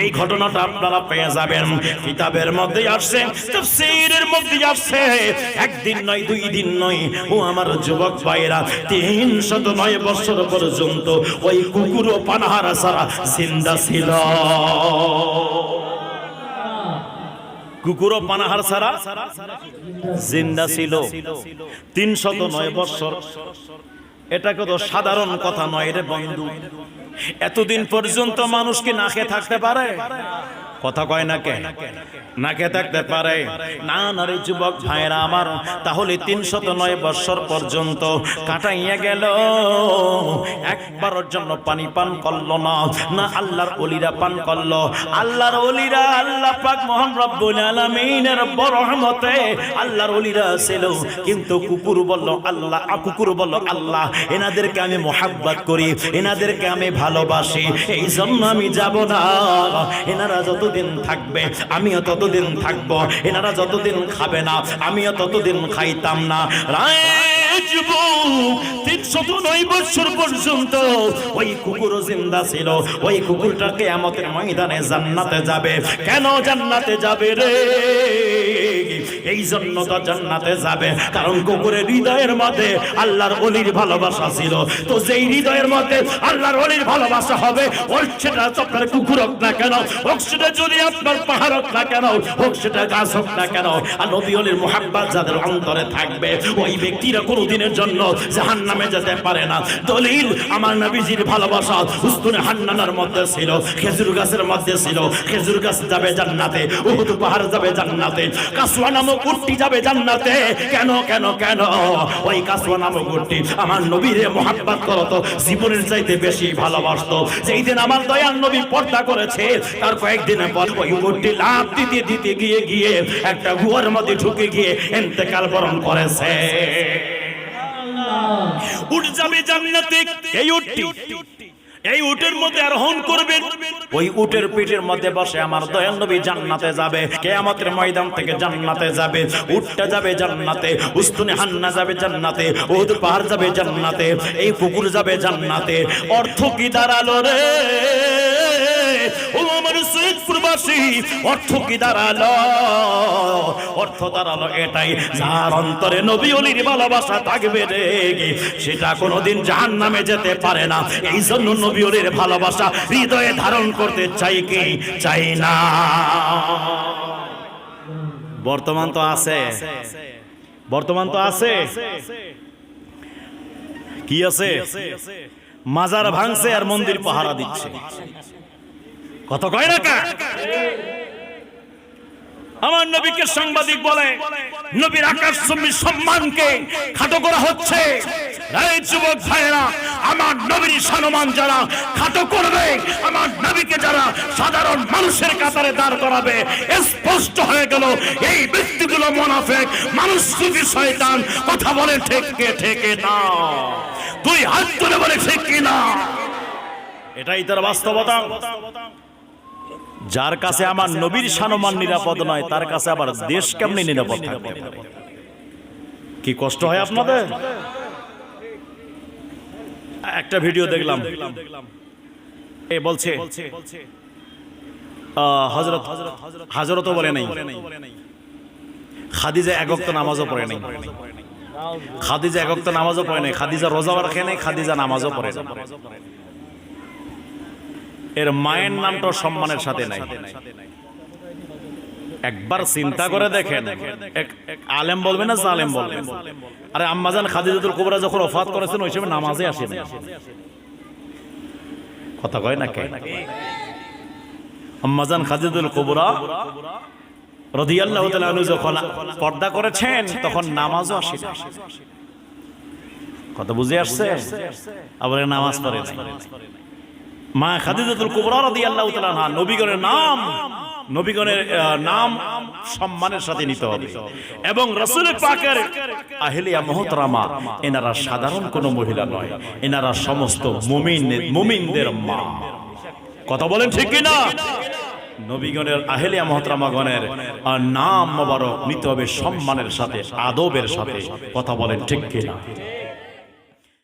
এই ঘটনাটা আপনারা পেয়ে যাবেন। কিতাবের আসছে একদিন নয়, দুই দিন নয়। ও আমার যুবক ভাইরা তিন শত নয় বছর পর্যন্ত ওই কুকুর ও পানাহারা সারা জিন্দা ছিল। কুকুর ও পানাহার সারা জিন্দা ছিল। তিন শত নয় বছর এটা কত সাধারণ কথা নয় রে বন্ধু। এতদিন পর্যন্ত মানুষ কি না খেয়ে থাকতে পারে? কথা কয় না কে? না খেয়ে থাকতে পারে? না না রে যুবক ভাইরা আমার, তাহলে তিনশত নয় বৎসর পর্যন্ত কাটাইয়া গেল। একবার জন্য পানি পান করল না না আল্লাহর অলিরা পান করল। আল্লাহর অলিরা আল্লাহ পাক মোহন রব্বুল আলামিনের বড় রহমতে আল্লাহর অলিরা ছিল। কিন্তু কুকুর বলল, আল্লাহ কুকুর বলল, আল্লাহ, এনাদেরকে আমি মোহাব্বত করি, এনাদেরকে আমি ভালোবাসি এই জন্য আমি যাব না। এনারা যতদিন থাকবে, আমিও ততদিন থাকব। এনারা যতদিন খাবে না, আমিও ততদিন খাইতাম না। বছর পর্যন্ত ওই কুকুরও জিন্দা ছিল। ওই কুকুরটাকে জান্নাতে যাবে। কেন জান্নাতে যাবে রে? এই জন্য তো জান্নাতে যাবে। কারণ কুকুরের হৃদয়ের মধ্যে আল্লাহর অলির ভালোবাসা ছিল। তো যেই হৃদয়ের মধ্যে আল্লাহর অলির ভালোবাসা হবে ওর সেটা আপনার কুকুর হোক না কেন হোক সেটা যদি আপনার পাহাড় হোক না কেন হোক সেটা গাছ হোক না কেন, আর নবী অলির মোহাব্বাত যাদের অন্তরে থাকবে, ওই ব্যক্তিরা কোনোদিনের জন্য জাহান নামে যেতে পারে না। দলিল আমার নবীজির ভালোবাসা উস্তুনে হান্নানার মধ্যে ছিল, খেজুর গাছের মধ্যে ছিল, খেজুর গাছ যাবে জান্নাতে, উহুদ পাহাড় যাবে জান্নাতে কাসুয়া নামক উটটি যাবে জান্নাতে। কেন কেন কেন? ওই কাসুয়া নামক উটটি আমার নবীরে মোহাব্বত করতো জীবনের চাইতে বেশি ভালোবাসতো। যেই দিন আমার দয়াল নবী পর্দা করেছে তার কয়েকদিনের পর ওই উটটি লাভ দিতে দিতে গিয়ে গিয়ে একটা গুয়ার মধ্যে ঢুকে গিয়ে এন্তেকাল বরণ করেছে। উঠ যাবে জান্নাতে এই উটটি এই উটের মধ্যে আরোহণ করবে। ওই উটের পিঠের মধ্যে বসে আমার দয়াল নবী জান্নাতে যাবে। কেয়ামতের ময়দান থেকে জান্নাতে যাবে। উটটা যাবে জান্নাতে, উস্তুনে হান্না যাবে জান্নাতে ওহুদ পাহাড় যাবে জান্নাতে, এই পুকুর যাবে জান্নাতে। অর্থ কি দাঁড়াল রে? ও আমার সৈয়দপুরবাসী অর্থ কি দাঁড়াল? অর্থ দাঁড়াল এটাই, যার অন্তরে নবী অলির ভালোবাসা থাকবে রে। সেটা কোনোদিন জাহান নামে যেতে পারে না। এই জন্য নবী অলির ভালোবাসা হৃদয়ে ধারণ করতে চাই কি? চাই না। বর্তমান তো আছে। বর্তমান তো আছে। কি আছে? মাজার ভাঙছে আর মন্দির পাহারা দিচ্ছে। কত কয় না? আমার নবীকে সাংবাদিক বলে, নবীর আকাশ সম্মানকে খাটো করা হচ্ছে। এই যুবক ভাইরা আমার নবীর সম্মান যারা খাটো করবে, আমার নবীকে যারা সাধারণ মানুষের কাতারে দাঁড় করাবে, স্পষ্ট হয়ে গেল, এই ব্যক্তিগুলো মোনাফেক, মানুষ সুফি শয়তান, কথা বলে ঠেকে ঠেকে না। তুই হাত তুলে বলে ঠিক কিনা? এটাই তার বাস্তবতা। যার কাছে আমার নবীর সানমান নিরাপদ নয় তার কাছে আবার দেশ কেমনি নিরাপদ থাকতে পারে কি কষ্ট হয় আপনাদের? একটা ভিডিও দেখলাম। এ বলছে হজরত হাজরতও বলে নাই। খাদিজা একক্ত নামাজও পড়ে নাই। খাদিজা একক্ত নামাজও পড়ে নাই। খাদিজা রোজাও রাখে নাই খাদিজা নামাজও পড়ে না এর মায়ের নামটা সম্মানের সাথে নাই। একবার চিন্তা করে দেখেন আলেম বলবে না জালেম বলবে? আরে আম্মাজান খাদিজাতুল কুবরা যখন অফাত করেছেন, ওই সময় নামাজে আসে না কথা কয় না কে? আম্মাজান খাদিজাতুল কুবরা রাদিয়াল্লাহু তাআলা যখন পর্দা করেছেন, তখন নামাজও আসে না কথা বুঝে আসছে? আবার নামাজ পড়ে নাই। মা খাদিজাতুল কুবরা রাদিয়াল্লাহু তাআলা আনহা, নবীগণের নাম নবীগণের নাম সম্মানের সাথে নিতে হবে। এবং রাসূল পাকের আহলিয়া মুহতারামা, এনারা সাধারণ কোনো মহিলা নয়, এনারা সমস্ত মুমিন, মুমিনদের মা। কথা বলেন ঠিক কি না নবীগণের আহেলিয়া মহতরামাগণের নাম মোবারক নিতে হবে সম্মানের সাথে, আদবের সাথে। কথা বলেন ঠিক কিনা?